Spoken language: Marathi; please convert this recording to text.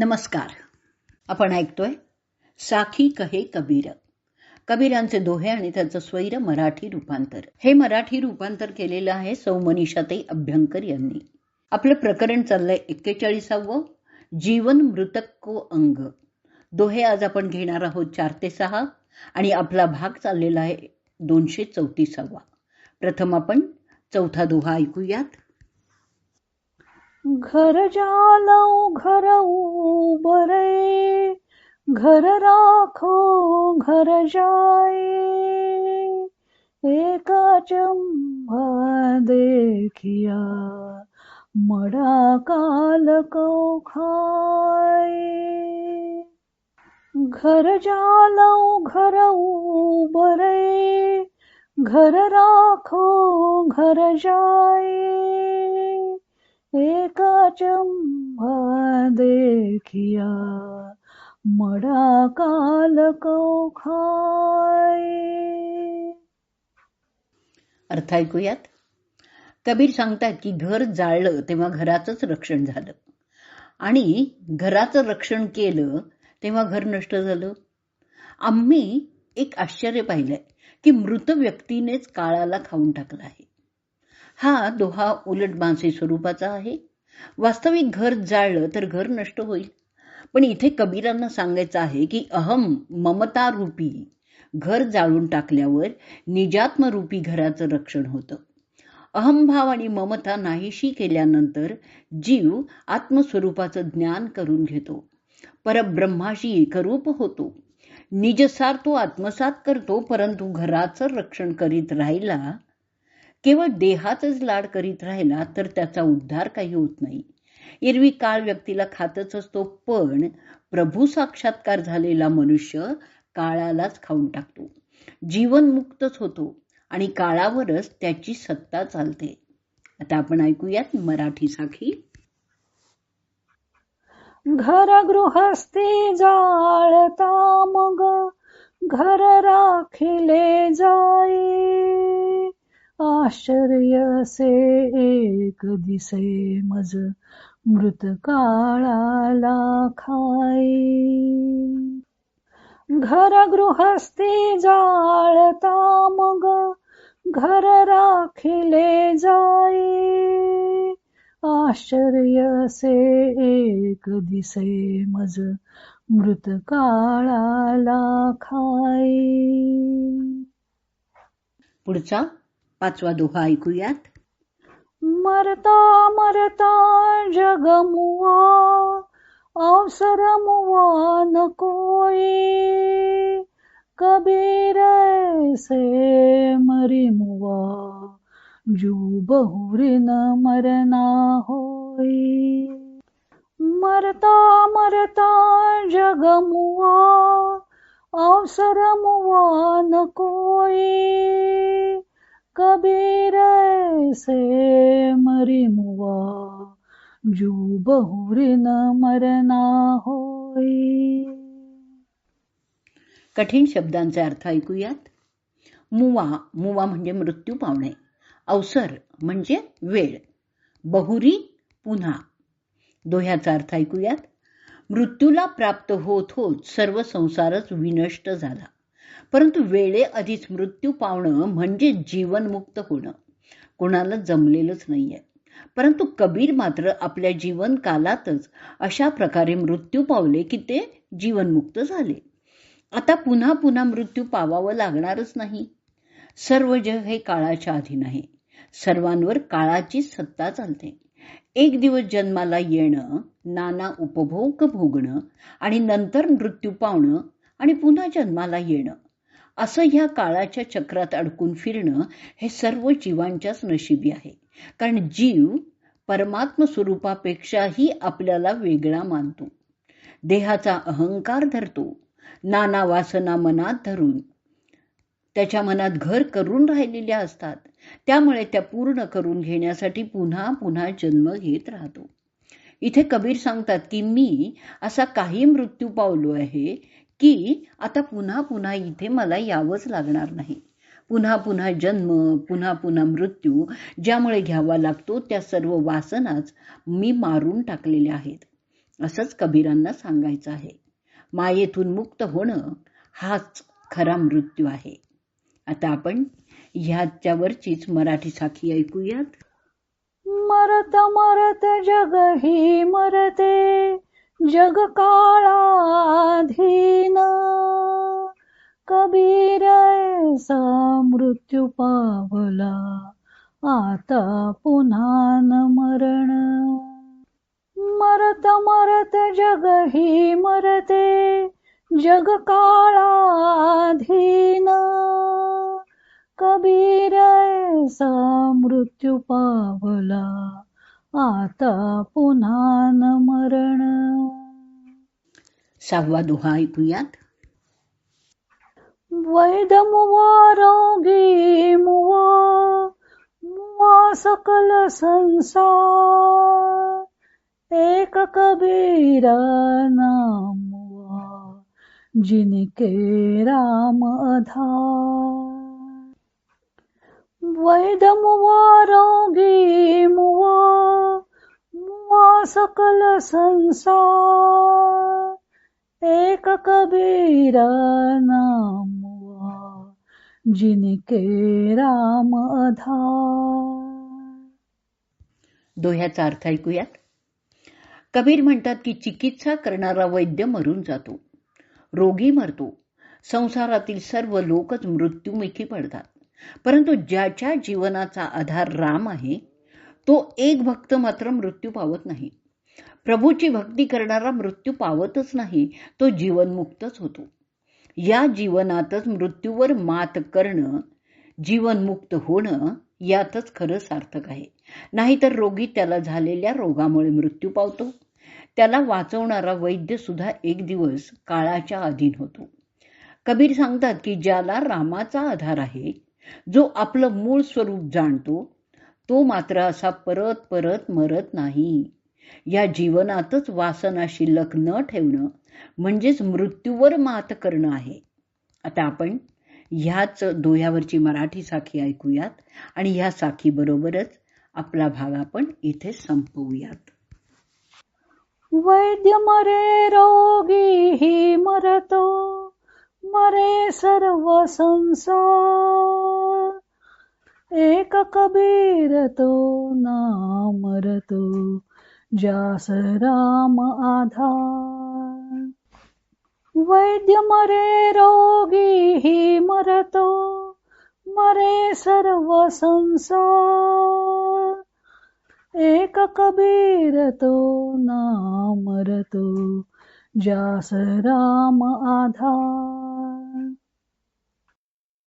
नमस्कार. आपण ऐकतोय साखी कहे कबीर. कबीरांचे दोहे आणि त्याचं स्वैर मराठी रूपांतर. हे मराठी रूपांतर केलेलं आहे सौमनिषाताई अभ्यंकर यांनी. आपलं प्रकरण चाललंय एक्केचाळीसावं जीवन मृतक को अंग. दोहे आज आपण घेणार आहोत चार ते सहा आणि आपला भाग चाललेला आहे दोनशे चौतीसावा. प्रथम आपण चौथा दोहा ऐकूयात. घर जालौ घर उबरे घर राखो घर जाय एका चंबा देखिया मडा काल कौ खाए घर जालौ घर उबरे घर राखो घर जाए। एका चंभा देखिया मडा काल को अर्थ ऐकूयात? कबीर सांगतात की घर जाळलं तेव्हा घराचंच रक्षण झालं. आणि घराचं रक्षण केलं तेव्हा घर नष्ट झालं. आम्ही एक आश्चर्य पाहिलंय की मृत व्यक्तीनेच काळाला खाऊन टाकला आहे. हा दोहा उलट मानसी स्वरूपाचा आहे. वास्तविक घर जाळलं तर घर नष्ट होईल. पण इथे कबीरांना सांगायचं आहे की अहम ममता रूपी घर जाळून टाकल्यावर निजात्मरूपी घराचं रक्षण होतं. अहमभाव आणि ममता नाहीशी केल्यानंतर जीव आत्मस्वरूपाचं ज्ञान करून घेतो. परब्रह्माशी एकरूप होतो. निजसार तो आत्मसात करतो परंतु घराचं रक्षण करीत राहिला केवळ देहातच लाड करीत राहिला तर त्याचा उद्धार काही होत नाही. एरवी काळ व्यक्तीला खातच असतो पण प्रभू साक्षात्कार झालेला मनुष्य काळालाच खाऊन टाकतो. जीवन मुक्तच होतो आणि काळावरच त्याची सत्ता चालते. आता आपण ऐकूयात मराठी साखी घर गृहस्थी जाळता मग घर राखिले जाई. आश्चर्य असे एक दिसे मज मृत काळाला खाई. घर गृहस्थी जाळता मग घर राखिले जाई. आश्चर्य असे एक दिसे मज मृत काळाला खाई. पुढचा? पाचवा दोहा ऐकूयात. मरता मरता जगमुआ अवसर मुआ नकोई. कबीर से मरी मुआ जू बहुरी न मरना होई. मरता मरता जगमुआ अवसर मुआ नकोई. कबीर से मरी मुआ जू बहुरी न मरना होई। कठीण शब्दांचे अर्थ ऐकूयात. मुवा मुवा म्हणजे मृत्यू पावणे. अवसर म्हणजे वेळ. बहुरी पुन्हा. दोह्याचा अर्थ ऐकूयात. मृत्यूला प्राप्त होत होत सर्व संसारच विनष्ट झाला. परंतु वेळे आधीच मृत्यू पावणं म्हणजे जीवनमुक्त होणं. कोणाला जमलेलंच नाहीये. परंतु कबीर मात्र आपल्या जीवन कालातच अशा प्रकारे मृत्यू पावले की ते जीवनमुक्त झाले. आता पुन्हा पुन्हा मृत्यू पावावं लागणारच नाही. सर्व जग हे काळाच्या अधीन आहे. सर्वांवर काळाची सत्ता चालते. एक दिवस जन्माला येणं नाना उपभोग भोगणं आणि नंतर मृत्यू पावणं आणि पुन्हा जन्माला येणं. असं ह्या काळाच्या चक्रात अडकून फिरणं हे सर्व जीवांच्याच नशिबी आहे. कारण जीव परमात्म स्वरूपापेक्षाही आपल्याला वेगळा मानतो. देहाचा अहंकार धरतो. नाना वासना मनात धरून त्याच्या मनात घर करून राहिलेल्या असतात. त्यामुळे त्या पूर्ण करून घेण्यासाठी पुन्हा पुन्हा जन्म घेत राहतो. इथे कबीर सांगतात की मी असा काही मृत्यू पावलो आहे की आता पुन्हा पुन्हा इथे मला यावंच लागणार नाही. पुन्हा पुन्हा जन्म पुन्हा पुन्हा मृत्यू ज्यामुळे घ्यावा लागतो त्या सर्व वासनाच मी मारून टाकलेल्या आहेत. असंच कबीरांना सांगायचं आहे. मायेतून मुक्त होणं हाच खरा मृत्यू आहे. आता आपण ह्याच्यावरचीच मराठी साखी ऐकूयात. मरत मरत जग ही मरते. जगकाळाधीन कबीर ऐसा मृत्यू पावला. आता पुन्हा न मरण. मरत मरत जग ही मरते. जग काळाधीन कबीर ऐसा मृत्यू पावला. आता पुन्हा न मरण. सहावा दोहा ऐकूयात वैद मुवा रोगी मुवा मुवा सकल संसार. एक कबीरा नाम मुवा जिनके राम आधार वैद मुवा रोगी मुवा मुवा सकल संसार एक कबीरा नामुवा हुआ जिनके राम आधार। दोह्याचा अर्थ ऐकूयात. कबीर म्हणतात की चिकित्सा करणारा वैद्य मरून जातो. रोगी मरतो. संसारातील सर्व लोकच मृत्युमुखी पडतात. परंतु ज्याच्या जीवनाचा आधार राम आहे तो एक भक्त मात्र मृत्यू पावत नाही. प्रभूची भक्ती करणारा मृत्यू पावतच नाही तो जीवनमुक्तच होतो. या जीवनातच मृत्यूवर मात करणं जीवनमुक्त होणं यातच खरं सार्थक आहे. नाहीतर रोगी त्याला झालेल्या रोगामुळे मृत्यू पावतो. त्याला वाचवणारा वैद्य सुद्धा एक दिवस काळाच्या अधीन होतो. कबीर सांगतात की ज्याला रामाचा आधार आहे जो आपलं मूळ स्वरूप जाणतो तो मात्र असा परत परत मरत नाही. या जीवनातच वासना शिल्लक न ठेवणं म्हणजेच मृत्यूवर मात करणं आहे. आता आपण ह्याच दोह्यावरची मराठी साखी ऐकूयात आणि ह्या साखी बरोबरच आपला भाग आपण इथे संपवूयात. वैद्य मरे रोगी ही मरतो मरे सर्व संसार. एक कबीर तो नाम मरतो जास राम आधार. वैद्य मरे रोगी ही मरतो मरे सर्व संसार. एक कबीर तो नाम रतो जास राम आधार.